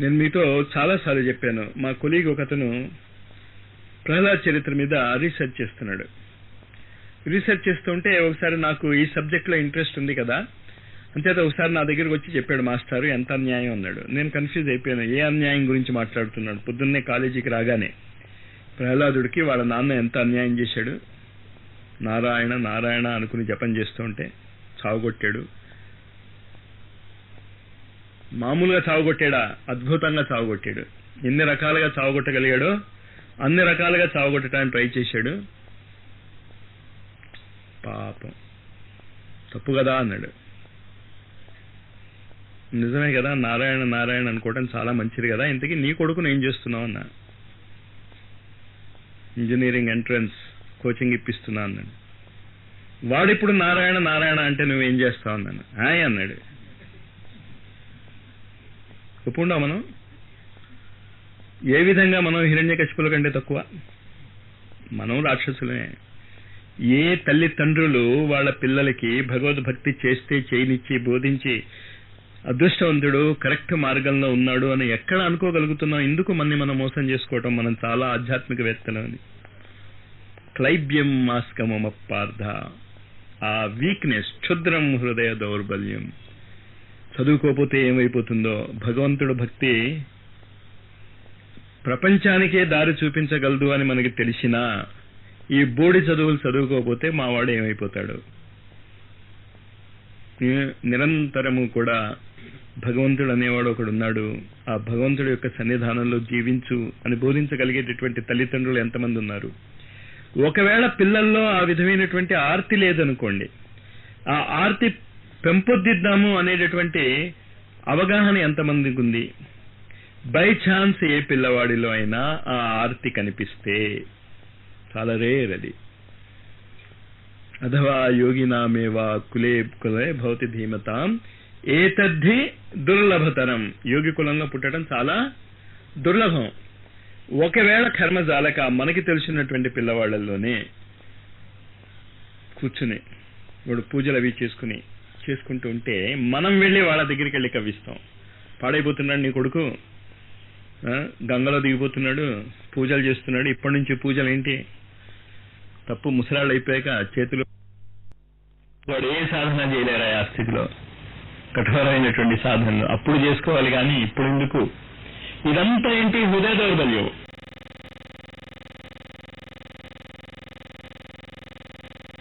నేను మీతో చాలాసార్లు చెప్పాను. మా కొలీగ్ ఒకతను ప్రహ్లాద్ చరిత్ర మీద రీసెర్చ్ చేస్తున్నాడు. రీసెర్చ్ చేస్తుంటే ఒకసారి నాకు ఈ సబ్జెక్ట్లో ఇంట్రెస్ట్ ఉంది కదా. అంతేత ఒకసారి నా దగ్గరికి వచ్చి చెప్పాడు మాస్టారు ఎంత అన్యాయం? అన్నాడు. నేను కన్ఫ్యూజ్ అయిపోయాను. ఏ అన్యాయం గురించి మాట్లాడుతున్నాడు? పొద్దున్నే కాలేజీకి రాగానే ప్రహ్లాదుడికి వాళ్ళ నాన్న ఎంత అన్యాయం చేశాడు? నారాయణ నారాయణ అనుకుని జపం చేస్తుంటే చావుగొట్టాడు. మామూలుగా చావుగొట్టాడా? అద్భుతంగా చావుగొట్టాడు. ఎన్ని రకాలుగా చావుగొట్టగలిగాడో అన్ని రకాలుగా చావుగొట్టడానికి ట్రై చేశాడు. పాపం. తప్పు కదా అన్నాడు. నిజమే కదా నారాయణ నారాయణ అనుకోవడం చాలా మంచిది కదా. ఇంతకీ నీ కొడుకును ఏం చేస్తున్నావు అన్నా? ఇంజనీరింగ్ ఎంట్రన్స్ కోచింగ్ ఇప్పిస్తున్నా అన్నాడు. వాడిప్పుడు నారాయణ నారాయణ అంటే నువ్వేం చేస్తావు అన్నాను హాయ్ అన్నాడు. ఒప్పుండా మనం ఏ విధంగా మనం హిరణ్య కశిపుల కంటే తక్కువ? మనం రాక్షసులమే. ఏ తల్లిదండ్రులు వాళ్ళ పిల్లలకి భగవద్భక్తి చేస్తే చేయనిచ్చి బోధించి అదృష్టవంతుడు కరెక్ట్ మార్గంలో ఉన్నాడు అని ఎక్కడ అనుకోగలుగుతున్నాం? ఎందుకు మన్ని మనం మోసం చేసుకోవటం? మనం చాలా ఆధ్యాత్మికవేత్తలు అని. క్లైబ్యం మాస్కమ పార్థ ఆ వీక్నెస్ క్షుద్రం హృదయ దౌర్బల్యం. చదువుకోకపోతే ఏమైపోతుందో? భగవంతుడు భక్తి ప్రపంచానికే దారి చూపించగలదు అని మనకి తెలిసినా ఈ బోడి చదువులు చదువుకోకపోతే మావాడు ఏమైపోతాడు? నిరంతరము కూడా భగవంతుడు అనేవాడు ఒకడున్నాడు. ఆ భగవంతుడి యొక్క సన్నిధానంలో జీవించు అని బోధించగలిగేటటువంటి తల్లిదండ్రులు ఎంతమంది ఉన్నారు? ఒకవేళ పిల్లల్లో ఆ విధమైనటువంటి ఆర్తి లేదనుకోండి ఆ ఆర్తి పెంపొద్దిద్దాము అనేటటువంటి అవగాహన ఎంతమందికి ఉంది బై ఛాన్స్ ఏ పిల్లవాడిలో అయినా ఆ ఆర్తి కనిపిస్తే చాలా రేర్ అది. అథవా యోగినామేవా కులే కులే భవతి ధీమతాం. ఏతద్ధి దుర్లభతరం. యోగి కులంలో పుట్టడం చాలా దుర్లభం. ఒకవేళ కర్మజాలక మనకి తెలిసినటువంటి పిల్లవాళ్ళలోనే కూర్చుని వాడు పూజలు అవి చేసుకుని చేసుకుంటూ ఉంటే మనం వెళ్ళి వాళ్ళ దగ్గరికి వెళ్ళి కవ్విస్తాం. పాడైపోతున్నాడు నీ కొడుకు. గంగలో దిగిపోతున్నాడు పూజలు చేస్తున్నాడు. ఇప్పటి నుంచి పూజలు ఏంటి? తప్పు ముసలాళ్ళు అయిపోయాక చేతులు వాడు ఏ సాధన చేయలేరా ఆ స్థితిలో? కఠోరమైనటువంటి సాధనలు. అప్పుడు చేసుకోవాలి కానీ ఇప్పుడు ఎందుకు? ఇదంతా ఏంటి? హృదయ దౌర్బల్యం.